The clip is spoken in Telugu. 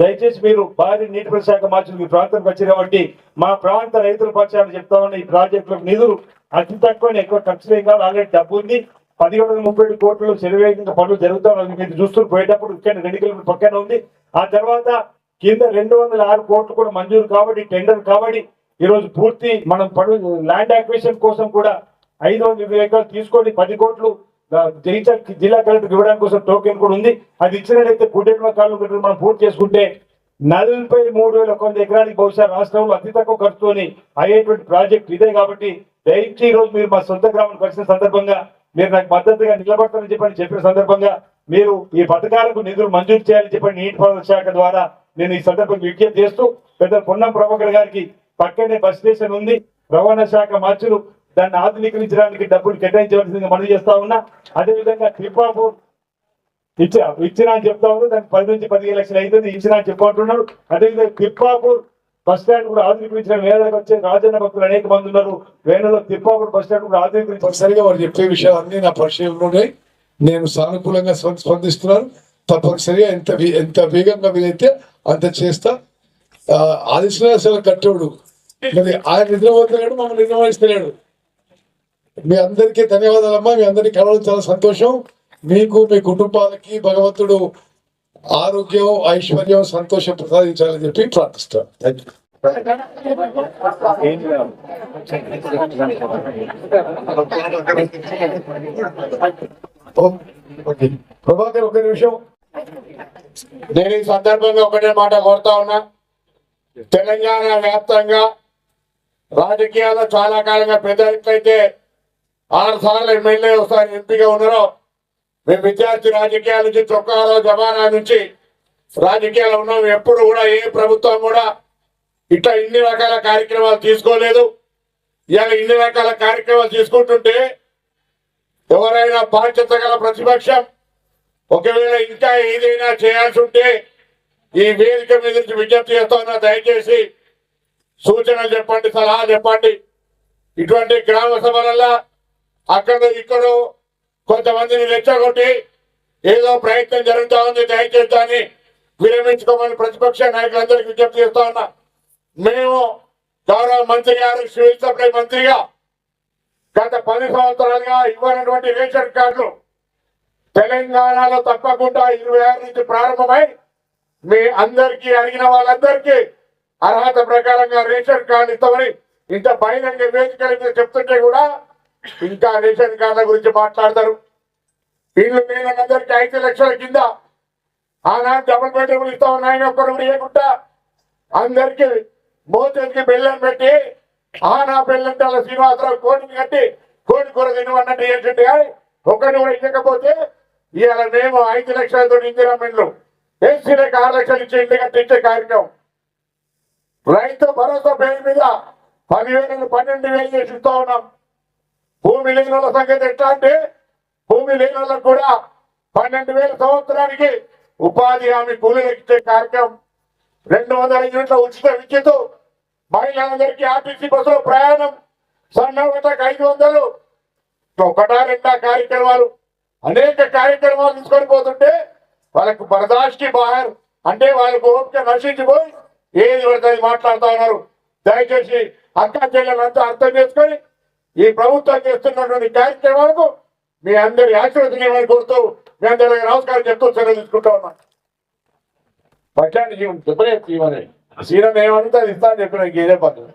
దయచేసి మీరు భారీ నీటి శాఖ మార్చులు మీ ప్రాంతానికి వచ్చారు కాబట్టి మా ప్రాంత రైతుల పక్షాన్ని చెప్తా ఉన్న ఈ ప్రాజెక్టులకు నిధులు అతి తక్కువ ఎక్కువ ఖర్చు లేక ఆల్రెడీ డబ్బు ఉంది. పదిహేడు వందల ముప్పై ఏడు కోట్లు శరవేగంగా పనులు జరుగుతా మీరు చూస్తూ పోయేటప్పుడు ఇక్కడ రెండు కిలోమీటర్ పక్కన ఉంది. ఆ తర్వాత కింద రెండు వందల ఆరు కోట్లు కూడా మంజూరు కాబట్టి టెండర్ కాబట్టి ఈ రోజు పూర్తి మనం పనులు ల్యాండ్ యాక్విజిషన్ కోసం కూడా ఐదు వందల ఎకరాలు తీసుకొని పది కోట్లు జయించడానికి జిల్లా కలెక్టర్ ఇవ్వడానికి కోసం టోకెన్ కూడా ఉంది. అది ఇచ్చినట్లయితే గుడ్డెట్మ కాళ్ళు మనం పూర్తి చేసుకుంటే నలభై మూడు వేల ఒక వంద ఎకరానికి బహుశా రాష్ట్రంలో అతి తక్కువ ఖర్చుతోని అయ్యేటువంటి ప్రాజెక్ట్ ఇదే కాబట్టి దయచేసి ఈ రోజు మీరు మా సొంత గ్రామం కలిసిన సందర్భంగా మీరు నాకు మద్దతుగా నిలబడతారని చెప్పని చెప్పిన సందర్భంగా మీరు ఈ పథకాలకు నిధులు మంజూరు చేయాలని చెప్పని నీటిపారుదల శాఖ ద్వారా నేను ఈ సందర్భంగా విజ్ఞప్తి చేస్తూ పెద్ద పొన్నం ప్రభాకర్ గారికి పక్కనే బస్ స్టేషన్ ఉంది. రవాణా శాఖ మార్చులు దాన్ని ఆధునీకరించడానికి డబ్బులు కేటాయించవలసిందిగా మనవి చేస్తా ఉన్నా. అదేవిధంగా త్రిపాపూర్ ఇచ్చా ఇచ్చినా అని చెప్తా ఉన్నారు. దానికి పది నుంచి పదిహేను లక్షలు అవుతుంది ఇచ్చినా అని చెప్పుకుంటున్నారు అదేవిధంగా తిప్పాపూర్ బస్ స్టాండ్ కూడా ఆధునీకరించిన వేళకు వచ్చే రాజన్న భక్తులు అనేక మంది ఉన్నారు. వేణులో తిప్పాపూర్ బస్ స్టాండ్ కూడా ఆధునీకరించారు వారు చెప్పే విషయాలన్నీ నా పరిశీలనలో ఉన్నాయి నేను సానుకూలంగా స్పందిస్తున్నాను. తప్పనిసరిగా ఎంత వే- ఎంత వేగంగా వీలైతే అంత చేస్తా. ఆ, ఆది కట్టోడు. మరి ఆయన నిద్రపోతున్నాడు మమ్మల్ని నిద్రపోయిస్తున్నాడు మీ అందరికీ ధన్యవాదాలమ్మా. మీ అందరికీ కలవడం చాలా సంతోషం. మీకు మీ కుటుంబాలకి భగవంతుడు ఆరోగ్యం ఐశ్వర్యం సంతోషం ప్రసాదించాలని చెప్పి ప్రార్థిస్తాను థ్యాంక్ యూ ప్రభాకర్ ఒక నిమిషం. నేను ఈ సందర్భంగా ఒకటే మాట కోరుతా ఉన్నా. తెలంగాణ వ్యాప్తంగా రాజకీయాల్లో చాలా కాలంగా పెద్ద ఎత్తులైతే ఆరు సార్లు ఎమ్మెల్యే ఒకసారి ఎంపీగా ఉన్నారో మేము విద్యార్థి రాజకీయాల నుంచి చొక్కాలో జమానా నుంచి రాజకీయాలు ఉన్నాం. ఎప్పుడు కూడా ఏ ప్రభుత్వం కూడా ఇట్లా ఇన్ని రకాల కార్యక్రమాలు తీసుకోలేదు. ఇవాళ ఇన్ని రకాల కార్యక్రమాలు తీసుకుంటుంటే ఎవరైనా బాధ్యత గల ప్రతిపక్షం ఒకవేళ ఇంకా ఏదైనా చేయాల్సి ఉంటే ఈ వేదిక మీద నుంచి విజ్ఞప్తి చేస్తున్నా దయచేసి సూచనలు చెప్పండి సలహా చెప్పండి. ఇటువంటి గ్రామ సభలల్లో అక్కడ ఇక్కడ కొంతమందిని రెచ్చగొట్టి ఏదో ప్రయత్నం జరుగుతా ఉంది దయచేసి దాన్ని విరమించుకోమని ప్రతిపక్ష నాయకులందరికీ విజ్ఞప్తి చేస్తా ఉన్నా. మేము గౌరవ మంత్రి గారు సివిల్ సప్లై మంత్రిగా గత పది సంవత్సరాలుగా ఇవ్వనటువంటి రేషన్ కార్డులు తెలంగాణలో తప్పకుండా ఇరవై ఆరు నుంచి ప్రారంభమై మీ అందరికీ అడిగిన వాళ్ళందరికీ అర్హత ప్రకారంగా రేషన్ కార్డు ఇస్తామని ఇంత బహిరంగ వేదికల మీద చెప్తుంటే కూడా ఇంకా రేషన్ కార్డుల గురించి మాట్లాడతారు. వీళ్ళు నేను అందరికి ఐదు లక్షల కింద ఆనాడు డబుల్ బెడ్రూమ్లు ఇస్తాం నాయన ఒక్కరు కూడా ఇవ్వకుండా అందరికీ మోతేకి బెల్లం పెట్టి ఆనా బెల్లం తల శ్రీనివాసరావు కోటిని కట్టి కోటి కూర తినమన్నట్టు ఏంటంటే కానీ ఒకరిని కూడా ఇవ్వకపోతే ఇవాళ మేము ఐదు లక్షలతో ఇందిరామెండ్లు ఎస్సీలకు ఆరు లక్షలు ఇచ్చి ఇంటి కట్టించే కార్యక్రమం. రైతు భరోసా పేరు మీద పదివేలు పన్నెండు వేలు చేసి ఇస్తా ఉన్నాం. భూమి లేని వాళ్ళ సంగతి ఎట్లా అంటే భూమి లేని వాళ్ళకు కూడా పన్నెండు వేల సంవత్సరానికి ఉపాధి హామీ కూలీలు ఇచ్చే కార్యక్రమం. రెండు వందల యూనిట్ల ఉచిత విద్యుత్ మహిళలందరికీ ఆర్టీసీ బస్సులో ప్రయాణం సన్నగతకు ఐదు వందలు ఒకటా రెండా కార్యక్రమాలు. అనేక కార్యక్రమాలు తీసుకొని పోతుంటే వాళ్ళకు బరదాష్టి బాహర్ అంటే వాళ్ళకు ఓపిక నశించిపోయి ఏది పడితే మాట్లాడుతూ ఉన్నారు. దయచేసి అక్క చెల్లెలంతా అర్థం చేసుకొని ఈ ప్రభుత్వం చేస్తున్నటువంటి కార్యక్రమాలకు మీ అందరి ఆశీర్వదించమని కోరుతూ మీ అందరి నమస్కారం చెప్తూ సెలవు తీసుకుంటా ఉన్నా పట్టాన్ని జీవనం చెప్పలేదు జీవనే సీనం ఏమంటే అది ఇస్తా అని చెప్పిన ఇంకేదే పద్ధతి